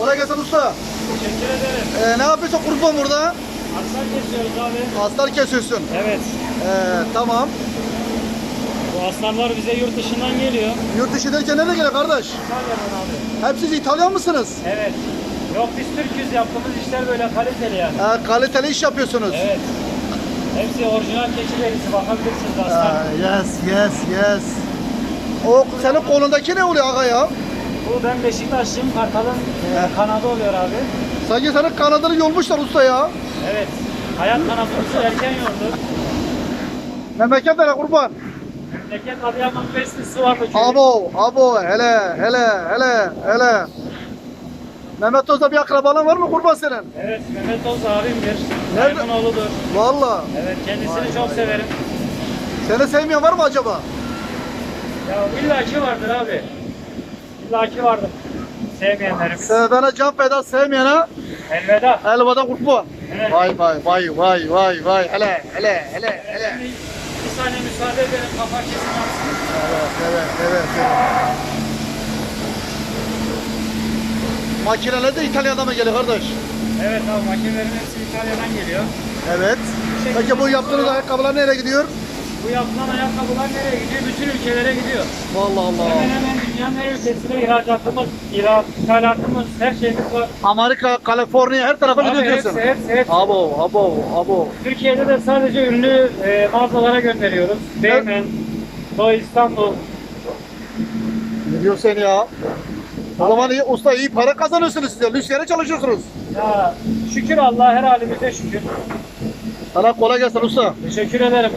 Kolay gelsin usta. Teşekkür ederim. Ee, ne yapıyorsun kurban burada? Aslan kesiyoruz abi. Aslar kesiyorsun. Evet. Ee, tamam. Bu aslanlar bize yurt dışından geliyor. Yurt dışı derken nerede geliyor kardeş? İtalya'dan abi. Hep siz İtalyan mısınız? Evet. Yok biz Türk'üz yaptığımız işler böyle kaliteli yani. Ee, kaliteli iş yapıyorsunuz. Evet. Hepsi orijinal keçi derisi bakabilirsiniz Ee, aslan. yes, yes, yes. O senin kolundaki ne oluyor aga ya? Bu ben Beşiktaşlıyım. Kartal'ın e, kanadı oluyor abi. Sanki senin kanadını yolmuşlar usta ya. Evet. Hayat kanadımızı erken yordu. Memleket nere kurban? Memleket Adıyaman Besli Sıvarlı köyü. Abo, abo, hele, hele, hele, hele. Mehmet Oz'da bir akrabalığın var mı kurban senin? Evet Mehmet Oz abimdir. Nerede? Oğludur. Valla. Evet kendisini çok severim. Seni sevmeyen var mı acaba? Ya illaki vardır abi. İllaki vardır. Sevmeyenlerimiz. Sevene can feda, sevmeyene Elveda. elvada kurban. Evet. Vay vay vay vay vay vay hele hele hele hele. Bir, saniye müsaade edelim kafa kesim yapsın. Evet evet evet. evet. Makineler de İtalya'dan mı geliyor kardeş? Evet abi makinelerin hepsi İtalya'dan geliyor. Evet. Peki bu yaptığınız ayakkabılar nereye gidiyor? Bu yapılan ayakkabılar nereye gidiyor? Bütün ülkelere gidiyor. Vallahi Allah. Hemen hemen dünyanın her ülkesine ihracatımız, ithalatımız, her şeyimiz var. Amerika, Kaliforniya her tarafa gidiyor hepsi, diyorsun. hepsi, hepsi. Abo, abo, abo. Türkiye'de de sadece ünlü e, mağazalara gönderiyoruz. Beymen, Doğu İstanbul. Ne diyorsun sen ya? O zaman iyi, usta iyi para kazanıyorsunuz siz de. Lüks yere çalışıyorsunuz. Ya şükür Allah her halimize şükür. Sana kolay gelsin usta. Teşekkür ederim.